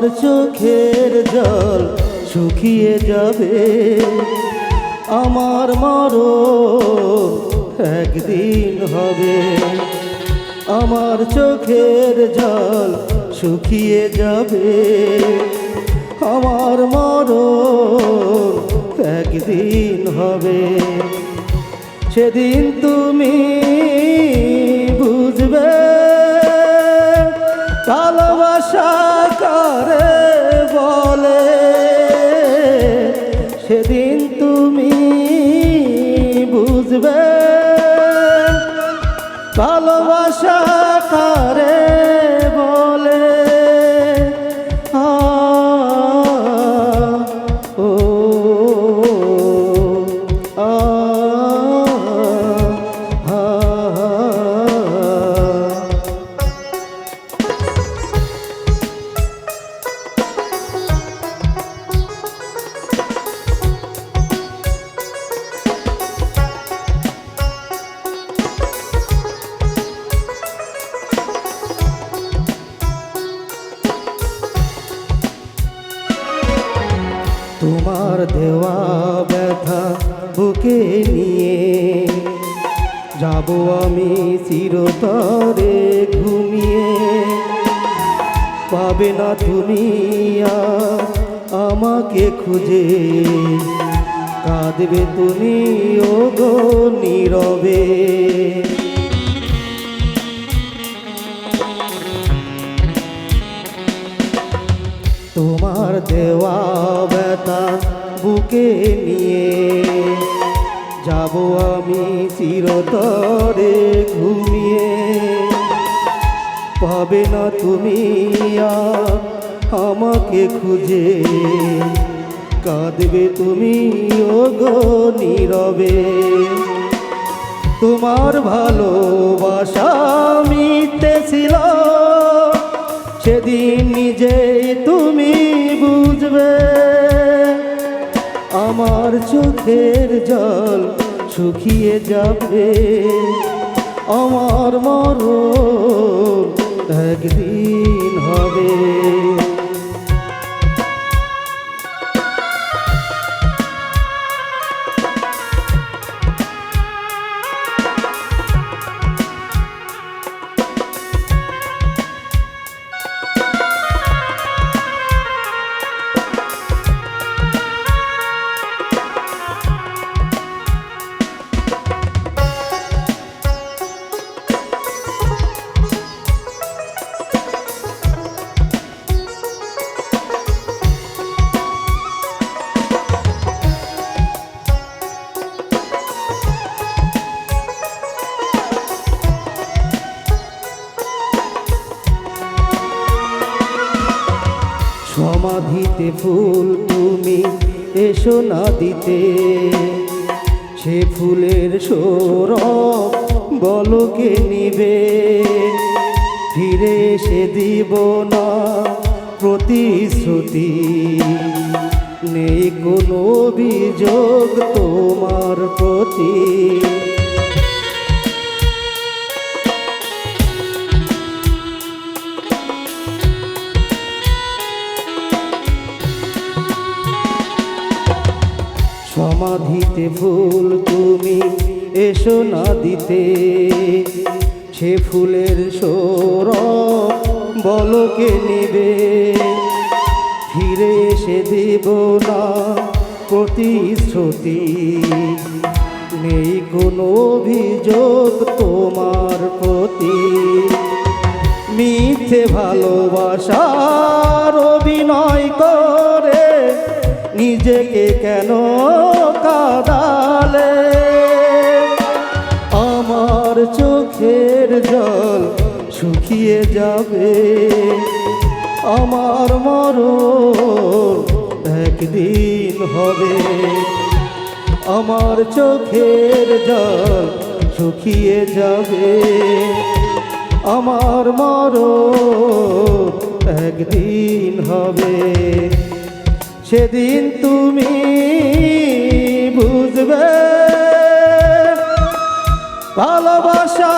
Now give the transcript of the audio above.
আমার চোখের জল শুকিয়ে যাবে। আমার মরো একদিন হবে। আমার চোখের জল শুকিয়ে যাবে। আমার মরো একদিন হবে। সেদিন তুমি সেদিন তুমি বুঝবে। ভালোবাসা কারে বলে? তোমার দেওয়া ব্যথা বুকে নিয়ে। যাব আমি চিরতরে ঘুমিয়ে। পাবে না তুমি আমাকে খুঁজে। কাঁদবে তুমি ও গো নীরবে। তোমার দেওয়া ব্যথা বুকে নিয়ে। যাব আমি চিরতরে ঘুমিয়ে। পাবে না তুমি আমাকে খুঁজে। কাঁদবে তুমি ও গো নীরবে। তোমার ভালোবাসা মিথ্যে ছিল। সেদিন নিজেই তুমি বুঝবে। আমার চোখের জল শুকিয়ে যাবে। আমার মরণ একদিন হবে। সমাধিতে ফুল তুমি এসো না দিতে সে ফুলের সৌরভ বলকে নিবে? ফিরে এসে দিব না প্রতিশ্রুতি। নেই কোনো অভিযোগ তোমার প্রতি। সমাধিতে ফুল তুমি এসো না দিতে। সে ফুলের সৌরভ বলকে নিবে? ফিরে এসে দেব না প্রতিশ্রুতি। নেই কোনো অভিযোগ তোমার প্রতি। মিথ্যে ভালোবাসার অভিনয় করে নিজেকে কেন কাদালে আমার চোখের জল শুকিয়ে যাবে। আমার মরণ একদিন হবে। আমার চোখের জল শুকিয়ে যাবে। আমার মরণ একদিন হবে। সেদিন তুমি ভালোবাসা